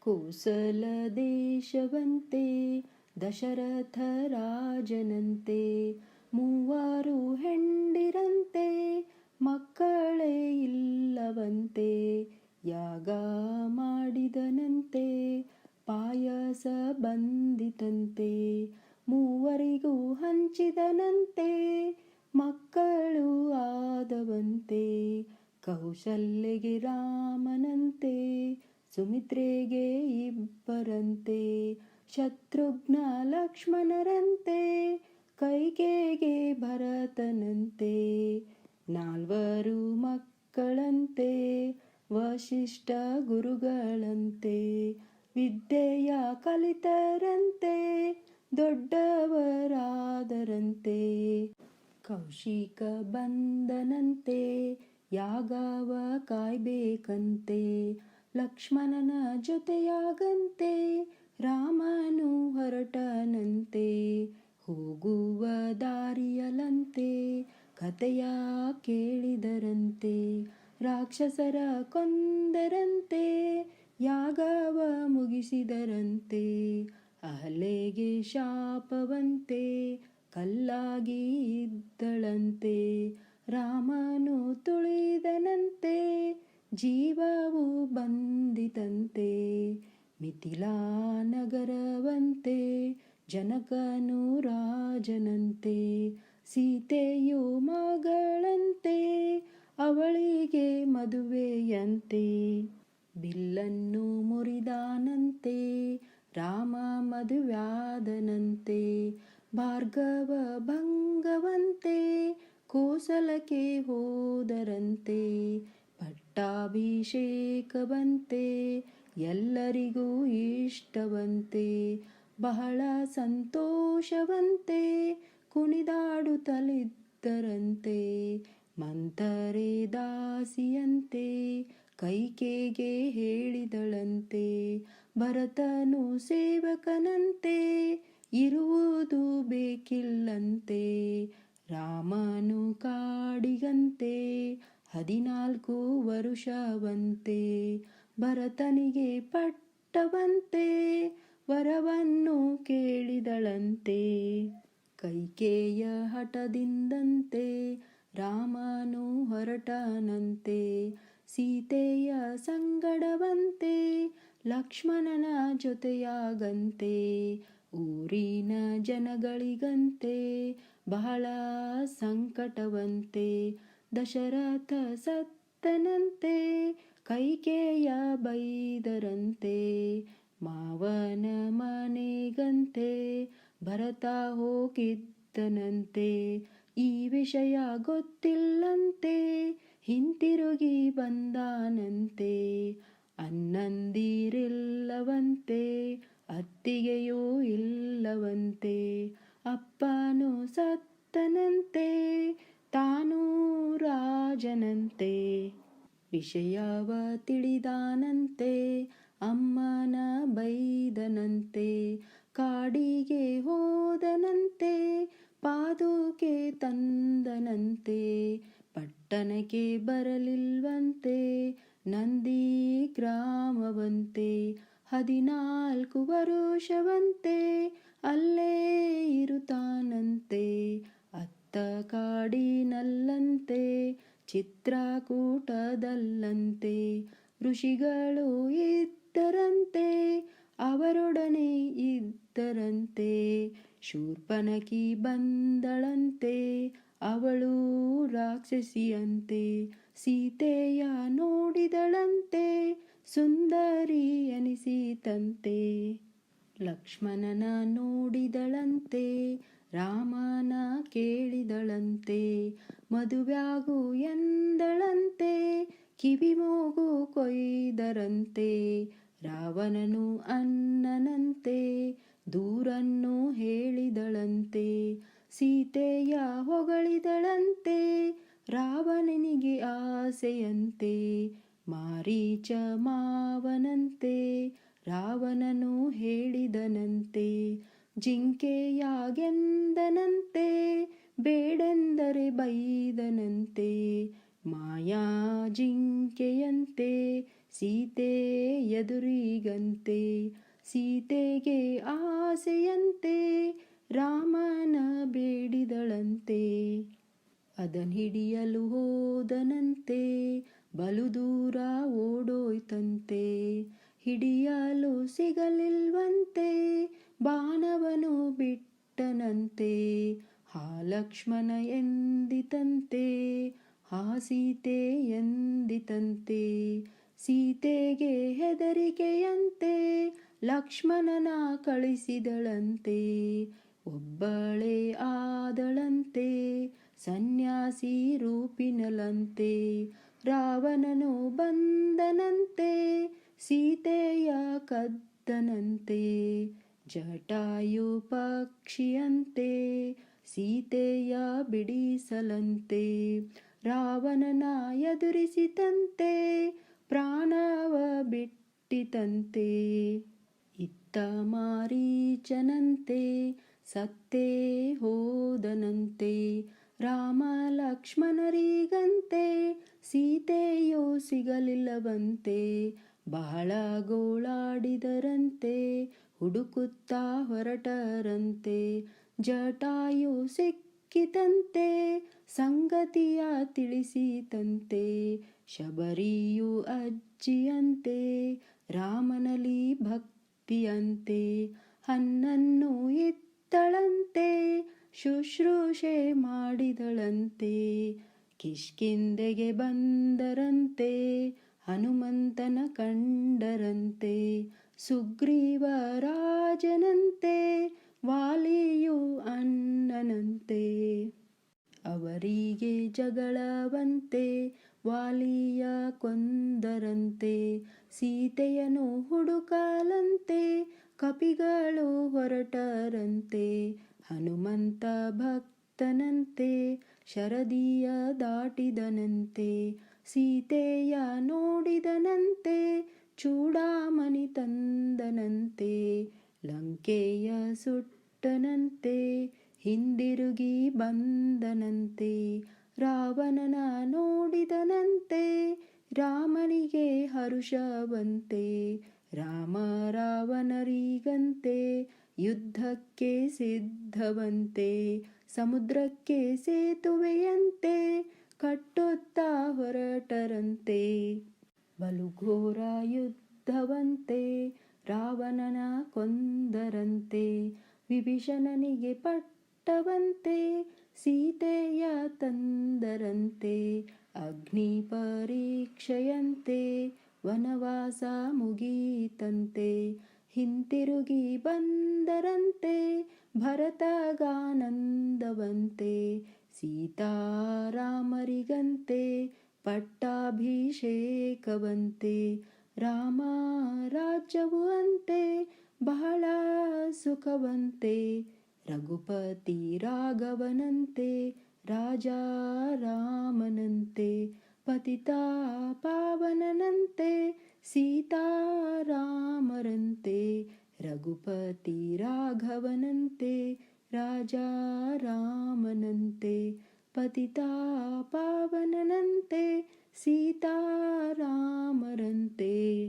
ಕೋಸಲ ದೇಶವಂತೆ, ದಶರಥ ರಾಜನಂತೆ, ಮೂವರು ಹೆಂಡಿರಂತೆ, ಮಕ್ಕಳೇ ಇಲ್ಲವಂತೆ, ಯಾಗ ಮಾಡಿದನಂತೆ, ಪಾಯಸ ಬಂದಿತಂತೆ, ಮೂವರಿಗೂ ಹಂಚಿದನಂತೆ, ಮಕ್ಕಳು ಆದವಂತೆ, ಕೌಶಲ್ಯಗೆ ರಾಮನಂತೆ ಸುಮಿತ್ರೆಗೆ ಇಬ್ಬರಂತೆ, ಶತ್ರುಘ್ನ ಲಕ್ಷ್ಮಣರಂತೆ, ಕೈಕೇಗೆ ಭರತನಂತೆ, ನಾಲ್ವರು ಮಕ್ಕಳಂತೆ ವಶಿಷ್ಠ ಗುರುಗಳಂತೆ, ವಿದ್ಯೆಯ ಕಲಿತರಂತೆ, ದೊಡ್ಡವರಾದರಂತೆ, ಕೌಶಿಕ ಬಂದನಂತೆ ಯಾಗವ ಕಾಯ್ಬೇಕಂತೆ ಲಕ್ಷ್ಮಣನ ಜೊತೆಯಾಗಂತೆ, ರಾಮನು ಹೊರಟನಂತೆ, ಹೋಗುವ ದಾರಿಯಲಂತೆ ಕಥೆಯ ಕೇಳಿದರಂತೆ, ರಾಕ್ಷಸರ ಕೊಂದರಂತೆ, ಯಾಗವ ಮುಗಿಸಿದರಂತೆ ಅಲೆಗೆ ಶಾಪವಂತೆ, ಕಲ್ಲಾಗಿ ಇದ್ದಳಂತೆ, ರಾಮನು ತುಳಿದನಂತೆ ಜೀವವು ಬಂದಿತಂತೆ ಮಿಥಿಲಾ ನಗರವಂತೆ ಜನಕನು ರಾಜನಂತೆ, ಸೀತೆಯು ಮಗಳಂತೆ, ಅವಳಿಗೆ ಮದುವೆಯಂತೆ. ಬಿಲ್ಲನ್ನು ಮುರಿದಾನಂತೆ, ರಾಮ ಮದುವ್ಯಾದನಂತೆ, ಭಾರ್ಗವ ಭಂಗವಂತೆ, ಕೋಸಲಕ್ಕೆ ಹೋದರಂತೆ. ಪಟ್ಟಾಭಿಷೇಕವಂತೆ, ಎಲ್ಲರಿಗೂ ಇಷ್ಟವಂತೆ, ಬಹಳ ಸಂತೋಷವಂತೆ ಕುಣಿದಾಡುತ್ತಲಿದ್ದರಂತೆ ಮಂತರೆ ದಾಸಿಯಂತೆ, ಕೈಕೇಗೆ ಹೇಳಿದಳಂತೆ, ಭರತನು ಸೇವಕನಂತೆ, ಇರುವುದು ಬೇಕಿಲ್ಲಂತೆ, ರಾಮನು ಕಾಡಿಗಂತೆ ಹದಿನಾಲ್ಕು ವರುಷವಂತೆ ಭರತನಿಗೆ ಪಟ್ಟವಂತೆ ವರವನ್ನು ಕೇಳಿದಳಂತೆ. ಕೈಕೇಯ ಹಠದಿಂದಂತೆ ರಾಮನು ಹೊರಟನಂತೆ. ಸೀತೆಯ ಸಂಗಡವಂತೆ ಲಕ್ಷ್ಮಣನ ಜೊತೆಯಾಗಂತೆ. ಊರಿನ ಜನಗಳಿಗಂತೆ ಬಹಳ ಸಂಕಟವಂತೆ. ದಶರಥ ಸತ್ತನಂತೆ, ಕೈಕೇಯ ಬೈದರಂತೆ, ಮಾವನ ಮನೆಗಂತೆ, ಭರತ ಹೋಗಿದ್ದನಂತೆ, ಈ ವಿಷಯ ಗೊತ್ತಿಲ್ಲಂತೆ, ಹಿಂತಿರುಗಿ ಬಂದಾನಂತೆ ಅನ್ನಂದಿರಿಲ್ಲವಂತೆ ಅತ್ತಿಗೆಯೂ ಇಲ್ಲವಂತೆ ಅಪ್ಪನು ಸತ್ತನಂತೆ ತಾನೂ ರಾಜನಂತೆ ವಿಷಯವ ತಿಳಿದಾನಂತೆ, ಅಮ್ಮನ ಬೈದನಂತೆ, ಕಾಡಿಗೆ ಹೋದನಂತೆ, ಪಾದುಕೆ ತಂದನಂತೆ, ಪಟ್ಟಣಕ್ಕೆ ಬರಲಿಲ್ವಂತೆ, ನಂದಿ ಗ್ರಾಮವಂತೆ, ಹದಿನಾಲ್ಕು ವರುಷವಂತೆ, ಅಲ್ಲೇ ಚಿತ್ರಕೂಟದಲ್ಲಂತೆ ಋಷಿಗಳು ಇದ್ದರಂತೆ, ಅವರೊಡನೆ ಇದ್ದರಂತೆ, ಶೂರ್ಪನಕಿ ಬಂದಳಂತೆ, ಅವಳು ರಾಕ್ಷಸಿಯಂತೆ, ಸೀತೆಯ ನೋಡಿದಳಂತೆ, ಸುಂದರಿ ಅನಿಸಿತಂತೆ ಲಕ್ಷ್ಮಣನ ನೋಡಿದಳಂತೆ ರಾಮನ ಕೇಳಿದಳಂತೆ, ಮದುವ್ಯಾಗು ಎಂದಳಂತೆ ಕಿವಿಮೂಗು ಕೊಯ್ದರಂತೆ, ರಾವಣನು ಅನ್ನನಂತೆ ದೂರನ್ನು ಹೇಳಿದಳಂತೆ, ಸೀತೆಯ ಹೊಗಳಿದಳಂತೆ, ರಾವಣನಿಗೆ ಆಸೆಯಂತೆ, ಮಾರೀಚ ಮಾವನಂತೆ, ರಾವಣನು ಹೇಳಿದನಂತೆ ಜಿಂಕೆಯಾಗೆಂದನಂತೆ, ಬೇಡೆಂದರೆ ಬೈದನಂತೆ, ಮಾಯಾ ಜಿಂಕೆಯಂತೆ, ಸೀತೆ ಎದುರಿಗಂತೆ, ಸೀತೆಗೆ ಆಸೆಯಂತೆ, ರಾಮನ ಬೇಡಿದಳಂತೆ. ಅದನ್ ಹಿಡಿಯಲು ಹೋದನಂತೆ, ಬಲು ದೂರ ಓಡೋಯ್ತಂತೆ, ಹಿಡಿಯಲು ಸಿಗಲಿಲ್ವಂತೆ ಬಾಣವನು ಬಿಟ್ಟನಂತೆ ಹಾ ಲಕ್ಷ್ಮಣ ಎಂದಿತಂತೆ ಹಾ ಸೀತೆ ಎಂದಿತಂತೆ, ಸೀತೆಗೆ ಹೆದರಿಕೆಯಂತೆ, ಲಕ್ಷ್ಮಣನ ಕಳಿಸಿದಳಂತೆ, ಒಬ್ಬಳೇ ಆದಳಂತೆ, ಸನ್ಯಾಸಿ ರೂಪಿನಲಂತೆ ರಾವಣನು ಬಂದನಂತೆ, ಸೀತೆಯ ಕದ್ದನಂತೆ ಜಟಾಯು ಪಕ್ಷಿಯಂತೆ ಸೀತೆಯ ಬಿಡಿಸಲಂತೆ, ರಾವಣನ ಎದುರಿಸಿತಂತೆ ಪ್ರಾಣವ ಬಿಟ್ಟಿತಂತೆ, ಇತ್ತ ಮಾರೀಚನಂತೆ ಸತ್ತೇ ಹೋದನಂತೆ, ರಾಮ ಲಕ್ಷ್ಮಣರಿಗಂತೆ, ಸೀತೆಯೋ ಸಿಗಲಿಲ್ಲವಂತೆ, ಬಹಳ ಗೋಳಾಡಿದರಂತೆ ಹುಡುಕುತ್ತಾ ಹೊರಟರಂತೆ, ಜಟಾಯು ಸಿಕ್ಕಿತಂತೆ, ಸಂಗತಿಯ ತಿಳಿಸಿತಂತೆ, ಶಬರಿಯು ಅಜ್ಜಿಯಂತೆ ರಾಮನಲಿ ಭಕ್ತಿಯಂತೆ, ಹನ್ನನ್ನು ಇತ್ತಳಂತೆ, ಶುಶ್ರೂಷೆ ಮಾಡಿದಳಂತೆ, ಕಿಷ್ಕಿಂದೆಗೆ ಬಂದರಂತೆ, ಹನುಮಂತನ ಕಂಡರಂತೆ ಸುಗ್ರೀವ ರಾಜನಂತೆ ವಾಲಿಯು ಅಣ್ಣನಂತೆ. ಅವರಿಗೆ ಜಗಳವಂತೆ, ವಾಲಿಯ ಕೊಂದರಂತೆ. ಸೀತೆಯನು ಹುಡುಕಲಂತೆ, ಕಪಿಗಳು ಹೊರಟರಂತೆ. ಹನುಮಂತ ಭಕ್ತನಂತೆ, ಶರದಿಯ ದಾಟಿದನಂತೆ. ಸೀತೆಯ ನೋಡಿದನಂತೆ ಚೂಡಾಮಣಿ ತಂದನಂತೆ, ಲಂಕೆಯ ಸುಟ್ಟನಂತೆ, ಹಿಂದಿರುಗಿ ಬಂದನಂತೆ, ರಾವಣನ ನೋಡಿದನಂತೆ, ರಾಮನಿಗೆ ಹರುಷವಂತೆ, ರಾಮ ರಾವಣರಿಗಂತೆ, ಯುದ್ಧಕ್ಕೆ ಸಿದ್ಧವಂತೆ, ಸಮುದ್ರಕ್ಕೆ ಸೇತುವೆಯಂತೆ, ಕಟ್ಟುತ್ತಾ ಹೊರಟರಂತೆ. ಬಲು ಘೋರ ಯುದ್ಧವಂತೆ ರಾವಣನ ಕೊಂದರಂತೆ, ವಿಭೀಷಣನಿಗೆ ಪಟ್ಟವಂತೆ, ಸೀತೆಯ ತಂದರಂತೆ, ಅಗ್ನಿ ಪರೀಕ್ಷೆಯಂತೆ, ವನವಾಸ ಮುಗೀತಂತೆ ಹಿಂತಿರುಗಿ ಬಂದರಂತೆ, ಭರತಗಾನಂದವಂತೆ, ಸೀತಾರಾಮರಿಗಂತೆ ಪಟ್ಟಾಭಿಷೇಕವಂತೆ ರಾಮ ರಾಜ್ಯವು ಅಂತೆ ಬಹಳ ಸುಖವಂತೆ ರಘುಪತಿ ರಾಘವನಂತೆ ರಾಜ ರಾಮನಂತೆ ಪತಿತ ಪಾವನನಂತೆ ಸೀತಾರಾಮರಂತೆ ರಘುಪತಿ ರಾಘವನಂತೆ ರಾಜ ರಾಮನಂತೆ पतिता पावननन्ते सीतारामरन्ते।